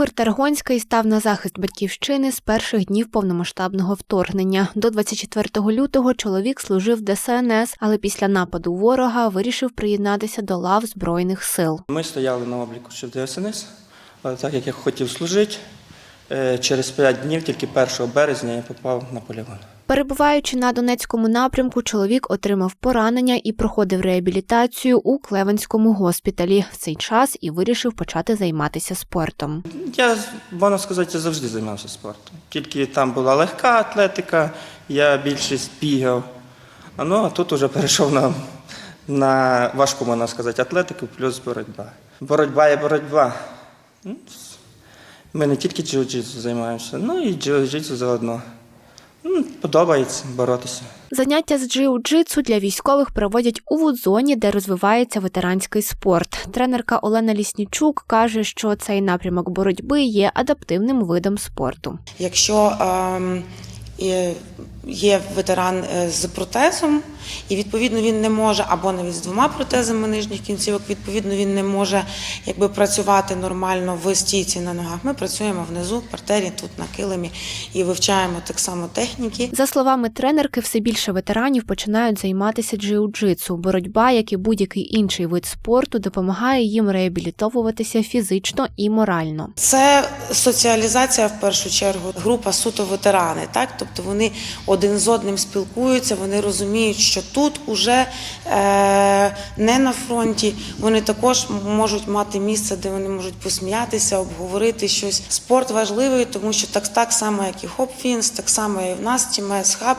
Ігор Таргонський став на захист батьківщини з перших днів повномасштабного вторгнення. До 24 лютого чоловік служив в ДСНС, але після нападу ворога вирішив приєднатися до лав збройних сил. Ми стояли на обліку ще в ДСНС, але так як я хотів служити, е, через 5 днів, тільки 1 березня, я попав на полігон. Перебуваючи на Донецькому напрямку, чоловік отримав поранення і проходив реабілітацію у Клевенському госпіталі. В цей час і вирішив почати займатися спортом. Я, можна сказати, завжди займався спортом. Тільки там була легка атлетика, я більшість бігав. Ну, а тут вже перейшов на, на важку, можна сказати, атлетику плюс боротьба. Боротьба є боротьба. Ну, Ми не тільки джиу-джитсу займаємося, ну і джиу-джитсу заодно. Ну, Подобається боротися. Заняття з джиу-джитсу для військових проводять у вудзоні, де розвивається ветеранський спорт. Тренерка Олена Ліснічук каже, що цей напрямок боротьби є адаптивним видом спорту. Якщо ем, є- ветеран е, з протезом, і відповідно він не може, або навіть з двома протезами нижніх кінцівок, відповідно він не може якби працювати нормально в стійці на ногах. Ми працюємо внизу, в партері, тут на килимі і вивчаємо так само техніки. За словами тренерки, все більше ветеранів починають займатися джиу-джитсу. Боротьба, як і будь-який інший вид спорту, допомагає їм реабілітовуватися фізично і морально. Це соціалізація в першу чергу, група суто ветерани, так тобто вони один з одним спілкуються, вони розуміють, що тут уже е, не на фронті. Вони також можуть мати місце, де вони можуть посміятися, обговорити щось. Спорт важливий, тому що так, так само, як і Хопфінс, так само і в нас Тімес Хаб.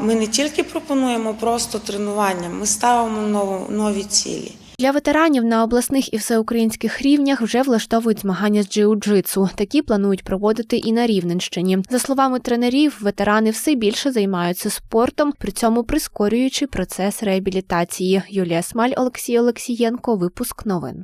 Ми не тільки пропонуємо просто тренування, ми ставимо нові цілі. Для ветеранів на обласних і всеукраїнських рівнях вже влаштовують змагання з джиу-джитсу. Такі планують проводити і на Рівненщині. За словами тренерів, ветерани все більше займаються спортом, при цьому прискорюючи процес реабілітації. Юлія Смаль, Олексій Олексієнко. Випуск новин.